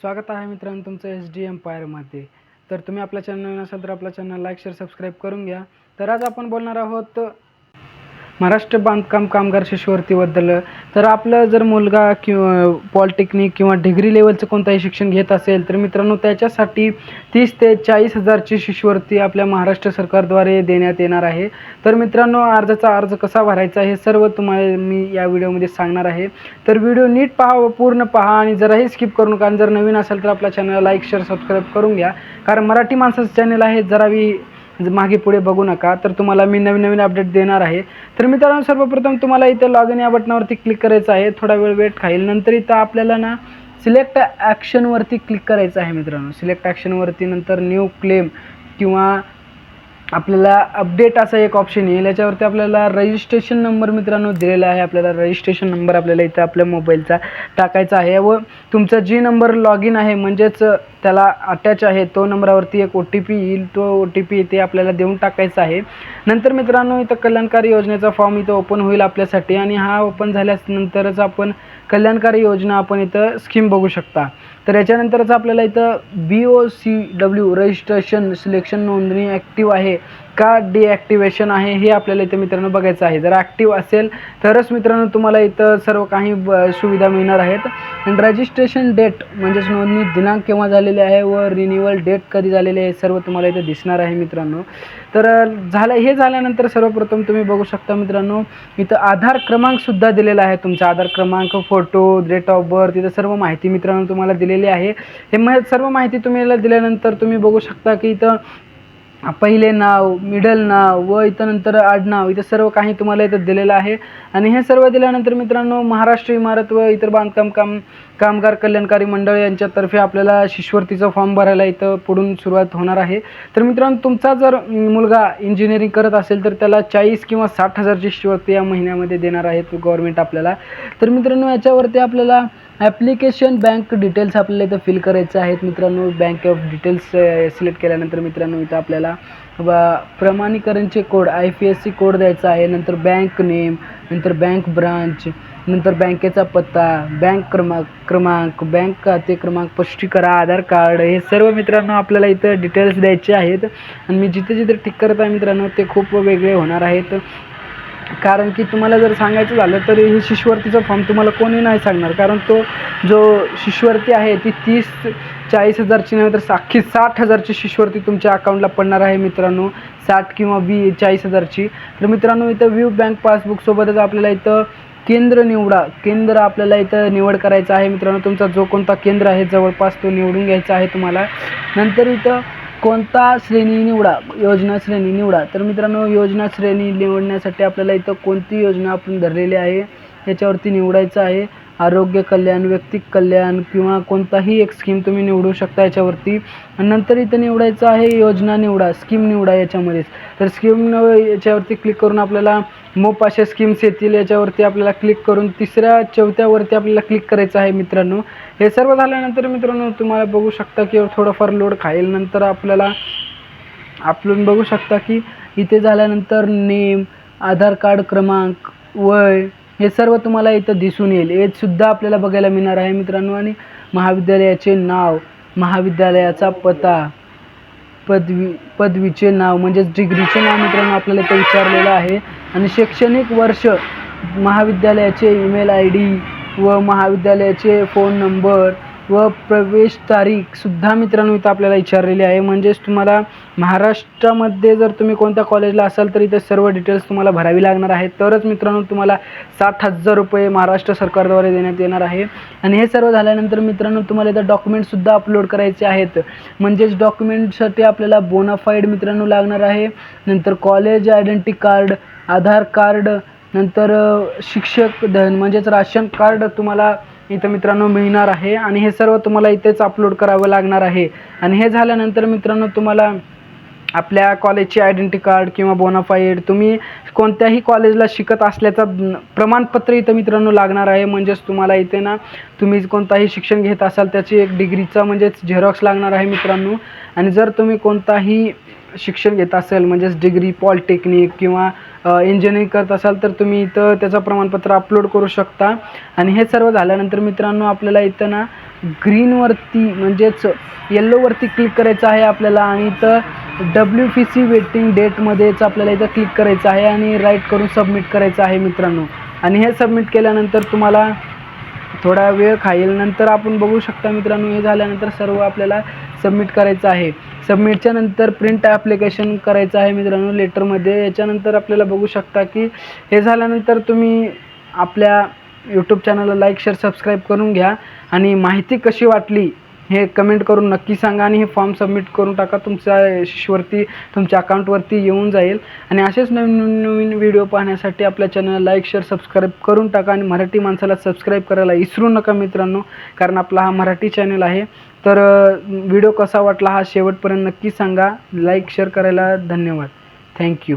स्वागत आहे मित्रांनो तुमचं एस डी एम्पायरमध्ये तर तुम्ही आपल्या चॅनल नसाल तर आपल्या चॅनल लाईक शेअर सबस्क्राईब करून घ्या. तर आज आपण बोलणार आहोत महाराष्ट्र बांधकाम कामगार शिष्यवृत्तीबद्दल तर आपलं जर मुलगा किंवा पॉलिटेक्निक किंवा डिग्री लेवलचं कोणताही शिक्षण घेत असेल तर मित्रांनो त्याच्यासाठी तीस ते चाळीस हजारची शिष्यवृत्ती आपल्या महाराष्ट्र सरकारद्वारे देण्यात येणार आहे. तर मित्रांनो अर्जाचा अर्ज कसा भरायचा हे सर्व तुम्हाला मी या व्हिडिओमध्ये सांगणार आहे. तर व्हिडिओ नीट पहा व पूर्ण पहा आणि जराही स्किप करू नका. आणि जर नवीन असेल तर आपल्या चॅनलला लाईक शेअर सबस्क्राईब करून घ्या. कारण मराठी माणसाचं चॅनल आहे जरावी मागे पुढे बघू नका तर तुम्हाला मी नवीन नवीन अपडेट देणार आहे. तर मित्रांनो सर्वप्रथम तुम्हाला इथं लॉग इन या बटनावरती क्लिक करायचं आहे. थोडा वेळ वेट खाईल. नंतर इथं आपल्याला ना सिलेक्ट ॲक्शनवरती क्लिक करायचं आहे मित्रांनो. सिलेक्ट ॲक्शनवरती नंतर न्यू क्लेम किंवा आपल्याला अपडेट असा एक ऑप्शन येईल. याच्यावरती आपल्याला रजिस्ट्रेशन नंबर मित्रांनो दिलेला आहे. आपल्याला रजिस्ट्रेशन नंबर आपल्याला इथं आपल्या मोबाईलचा टाकायचा आहे. व तुमचा जी नंबर लॉग इन आहे म्हणजेच त्याला अटॅच आहे तो नंबरावरती एक ओ टी पी येईल. तो ओ टी पी इथे आपल्याला देऊन टाकायचा आहे. नंतर मित्रांनो इथं कल्याणकारी योजनेचा फॉर्म इथं ओपन होईल आपल्यासाठी. आणि हा ओपन झाल्यानंतरच आपण कल्याणकारी योजना आपण इथं स्कीम बघू शकता. तर याच्यानंतरच आपल्याला इथं B O C W registration selection नोंदणी ॲक्टिव्ह आहे. का डिॲक्टिवेशन आहे हे आपल्याला इथं मित्रांनो बघायचं आहे. जर ॲक्टिव्ह असेल तरच मित्रांनो तुम्हाला इथं सर्व काही ब सुविधा मिळणार आहेत. आणि रजिस्ट्रेशन डेट म्हणजेच नोंदणी दिनांक केव्हा झालेले आहे व रिन्युअल डेट कधी झालेले आहे सर्व तुम्हाला इथं दिसणार आहे मित्रांनो. तर झालं हे झाल्यानंतर सर्वप्रथम तुम्ही बघू शकता मित्रांनो इथं आधार क्रमांकसुद्धा दिलेला आहे तुमचा. आधार क्रमांक फोटो डेट ऑफ बर्थ इथं सर्व माहिती मित्रांनो तुम्हाला दिलेली आहे. हे म सर्व माहिती तुम्हाला दिल्यानंतर तुम्ही बघू शकता की इथं पहिले नाव मिडल नाव व इथं नंतर आडनाव इथं सर्व काही तुम्हाला इथं दिलेलं आहे. आणि हे सर्व दिल्यानंतर मित्रांनो महाराष्ट्र इमारत व इतर बांधकाम काम कामगार कल्याणकारी मंडळ यांच्यातर्फे आपल्याला शिष्यवृत्तीचा फॉर्म भरायला इथं पुढून सुरुवात होणार आहे. तर मित्रांनो तुमचा जर मुलगा इंजिनिअरिंग करत असेल तर त्याला चाळीस किंवा साठ हजारची शिष्यवृत्ती या महिन्यामध्ये देणार आहेत गव्हर्मेंट आपल्याला. तर मित्रांनो याच्यावरती आपल्याला ॲप्लिकेशन बँक डिटेल्स आपल्याला इथं फिल करायचे आहेत. मित्रांनो बँक ऑफ डिटेल्स सिलेक्ट केल्यानंतर मित्रांनो इथं आपल्याला बा प्रमाणीकरणचे code I F S C code द्यायचा आहे. नंतर बँक नेम नंतर बँक ब्रांच नंतर बँकेचा पत्ता बँक क्रमांक क्रमांक बँक खाते क्रमांक स्पष्टीकरण आधार कार्ड हे सर्व मित्रांनो आपल्याला इथं डिटेल्स द्यायचे आहेत. आणि मी जिथे जिथे टिक करत आहे मित्रांनो ते खूप वेगळे होणार आहेत. कारण की तुम्हाला जर सांगायचं झालं तर हे शिष्यवृत्तीचा फॉर्म तुम्हाला कोणी नाही सांगणार. कारण तो जो शिष्यवृत्ती आहे ती तीस चाळीस हजारची नव्हे तर अख्खी साठ हजारची शिष्यवृत्ती तुमच्या अकाउंटला पडणार आहे मित्रांनो. साठ किंवा वी चाळीस हजारची. तर मित्रांनो इथं व्यू बँक पासबुकसोबतच आपल्याला इथं केंद्र निवडा. केंद्र आपल्याला इथं निवड करायचं आहे मित्रांनो. तुमचा जो कोणता केंद्र आहे जवळपास तो निवडून घ्यायचा आहे तुम्हाला. नंतर इथं कोणता श्रेणी निवडा? योजना श्रेणी निवडा. तर मित्रांनो योजना श्रेणी निवडण्यासाठी आपल्याला इथं कोणती योजना आपण धरलेली आहे याच्यावरती निवडायचं आहे. आरोग्य कल्याण व्यक्तिक कल्याण किंवा कोणताही एक स्कीम तुम्ही निवडू शकता याच्यावरती. आणि नंतर इथं निवडायचं आहे योजना निवडा स्कीम निवडा याच्यामध्येच. तर स्कीम याच्यावरती क्लिक करून आपल्याला मोप अशा स्कीम्स येतील याच्यावरती आपल्याला क्लिक करून तिसऱ्या चौथ्यावरती आपल्याला क्लिक करायचं आहे मित्रांनो. हे सर्व झाल्यानंतर मित्रांनो तुम्हाला बघू शकता की थोडंफार लोड खाईल. नंतर आपल्याला आपण बघू शकता की इथे झाल्यानंतर नेम आधार कार्ड क्रमांक वय हे सर्व तुम्हाला इथं दिसून येईल. हे सुद्धा आपल्याला बघायला मिळणार आहे मित्रांनो. आणि महाविद्यालयाचे नाव महाविद्यालयाचा पत्ता पदवी पदवीचे नाव म्हणजेच डिग्रीचे नाव मित्रांनो आपल्याला इथं विचारलेलं आहे. आणि शैक्षणिक वर्ष महाविद्यालयाचे ईमेल आय डी व महाविद्यालयाचे फोन नंबर व प्रवेश तारीखसुद्धा मित्रांनो इथं आपल्याला विचारलेली आहे. म्हणजेच तुम्हाला महाराष्ट्रामध्ये जर तुम्ही कोणत्या कॉलेजला असाल तर इथं सर्व डिटेल्स तुम्हाला भरावी लागणार आहे तरच मित्रांनो तुम्हाला सात हजार रुपये महाराष्ट्र सरकारद्वारे देण्यात येणार आहे. आणि हे सर्व झाल्यानंतर मित्रांनो तुम्हाला इथं डॉक्युमेंटसुद्धा अपलोड करायचे आहेत. म्हणजेच डॉक्युमेंटसाठी आपल्याला बोनाफाईड मित्रांनो लागणार आहे. नंतर college identity card Aadhaar card नंतर शिक्षक धन म्हणजेच राशन कार्ड तुम्हाला इथं मित्रांनो मिळणार आहे. आणि हे सर्व तुम्हाला इथेच अपलोड करावं लागणार आहे. आणि हे झाल्यानंतर मित्रांनो तुम्हाला आपल्या कॉलेजची आयडेंटी कार्ड किंवा बोनाफाईड तुम्ही कोणत्याही कॉलेजला शिकत असल्याचं प्रमाणपत्र इथं मित्रांनो लागणार आहे. म्हणजेच तुम्हाला इथे ना तुम्ही कोणताही शिक्षण घेत असाल त्याची एक डिग्रीचा म्हणजेच झेरॉक्स लागणार आहे मित्रांनो. आणि जर तुम्ही कोणताही शिक्षण घेत असेल म्हणजेच डिग्री पॉलिटेक्निक किंवा इंजिनिअरिंग करत असाल तर तुम्ही इथं त्याचं प्रमाणपत्र अपलोड करू शकता. आणि हे सर्व झाल्यानंतर मित्रांनो आपल्याला इथं ना ग्रीनवरती म्हणजेच येल्लोवरती क्लिक करायचं आहे आपल्याला आणि इथं डब्ल्यू पी सी वेटिंग डेटमध्येच आपल्याला इथं क्लिक करायचं आहे आणि राईट करून सबमिट करायचं आहे मित्रांनो. आणि हे सबमिट केल्यानंतर तुम्हाला थोडा वेळ खाईल. नंतर आपण बघू शकता मित्रांनो हे झाल्यानंतर सर्व आपल्याला सबमिट करायचं आहे. सबमिटच्या नंतर प्रिंट ॲप्लिकेशन करायचं आहे मित्रांनो लेटरमध्ये याच्यानंतर आपल्याला बघू शकता की हे झाल्यानंतर तुम्ही आपल्या यूट्यूब चॅनलला लाईक शेअर सबस्क्राईब करून घ्या. आणि माहिती कशी वाटली हे कमेंट करून नक्की सांगा आणि हे फॉर्म सबमिट करून टाका. तुमच्या शिशवरती तुमच्या अकाउंटवरती येऊन जाईल. आणि असेच नवीन नवीन नवीन व्हिडिओ पाहण्यासाठी आपल्या चॅनलला लाईक शेअर सबस्क्राईब करून टाका आणि मराठी माणसाला सबस्क्राईब करायला विसरू नका मित्रांनो कारण आपला हा मराठी चॅनल आहे. तर व्हिडिओ कसा वाटला हा शेवटपर्यंत नक्की सांगा. लाईक शेअर करायला धन्यवाद. थँक्यू